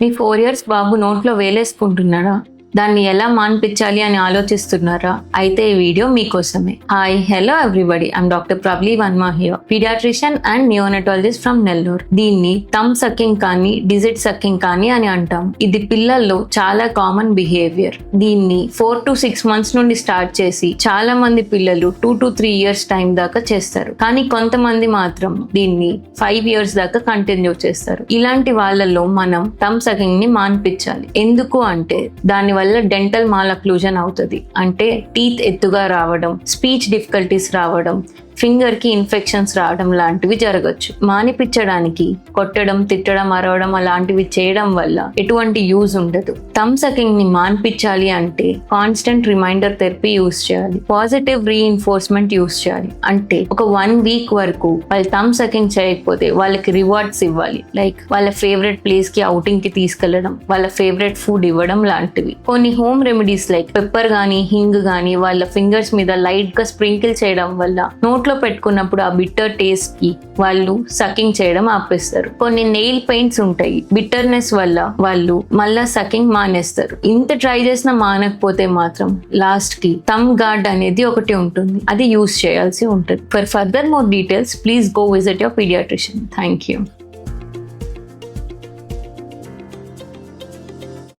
మీ four years బాబు నోట్లో వేలేసుకుంటున్నాడా? దాన్ని ఎలా మాన్పించాలి అని ఆలోచిస్తున్నారా? అయితే ఈ వీడియో మీకోసమే. Hi hello everybody I'm doctor ప్రబ్లీ Varma here pediatrician and neonatologist from Nellore దీన్ని తమ్ సకింగ్ కానీ డిజిట్ సక్కింగ్ కానీ అని అంటాం. ఇది పిల్లల్లో చాలా కామన్ బిహేవియర్ దీన్ని ఫోర్ టు సిక్స్ మంత్స్ నుండి స్టార్ట్ చేసి చాలా మంది పిల్లలు two to three years time దాకా చేస్తారు. కానీ కొంతమంది మాత్రం దీన్ని ఫైవ్ ఇయర్స్ దాకా కంటిన్యూ చేస్తారు. ఇలాంటి వాళ్ళలో మనం టమ్ సకింగ్ని మాన్పించాలి. ఎందుకు అంటే దాని వల్ల డెంటల్ మాల్ అక్లూజన్ అవుతుంది. అంటే టీత్ ఎత్తుగా రావడం స్పీచ్ డిఫికల్టీస్ రావడం ఫింగర్కి ఇన్ఫెక్షన్స్ రావడం లాంటివి జరగచ్చు. మానిపించడానికి కొట్టడం తిట్టడం అరవడం అలాంటివి చేయడం వల్ల ఎటువంటి యూజ్ ఉండదు. థమ్ సకింగ్ని మాన్పించాలి అంటే కాన్స్టెంట్ రిమైండర్ థెరపీ యూస్ చేయాలి. పాజిటివ్ రీఇన్ఫోర్స్మెంట్ యూస్ చేయాలి. అంటే ఒక వన్ వీక్ వరకు వాళ్ళు థమ్ సకింగ్ చేయకపోతే వాళ్ళకి రివార్డ్స్ ఇవ్వాలి. లైక్ వాళ్ళ ఫేవరెట్ ప్లేస్కి అవుటింగ్కి తీసుకెళ్ళడం వాళ్ళ ఫేవరెట్ ఫుడ్ ఇవ్వడం లాంటివి. కొన్ని హోమ్ రెమెడీస్ లైక్ పెప్పర్ గానీ హింగ్ గానీ వాళ్ళ ఫింగర్స్ మీద లైట్గా స్ప్రింకిల్ చేయడం వల్ల నోట్లో పెట్టుకున్నప్పుడు ఆ బిట్టర్ టేస్ట్కి వాళ్ళు సకింగ్ చేయడం ఆపేస్తారు. కొన్ని నెయిల్ పెయింట్స్ ఉంటాయి. బిట్టర్నెస్ వల్ల వాళ్ళు మళ్ళా సకింగ్ మానేస్తారు. ఇంత ట్రై చేసినా మానకపోతే మాత్రం లాస్ట్కి తమ్ గార్డ్ అనేది ఒకటి ఉంటుంది. అది యూస్ చేయాల్సి ఉంటుంది. For further more details please go visit your pediatrician thank you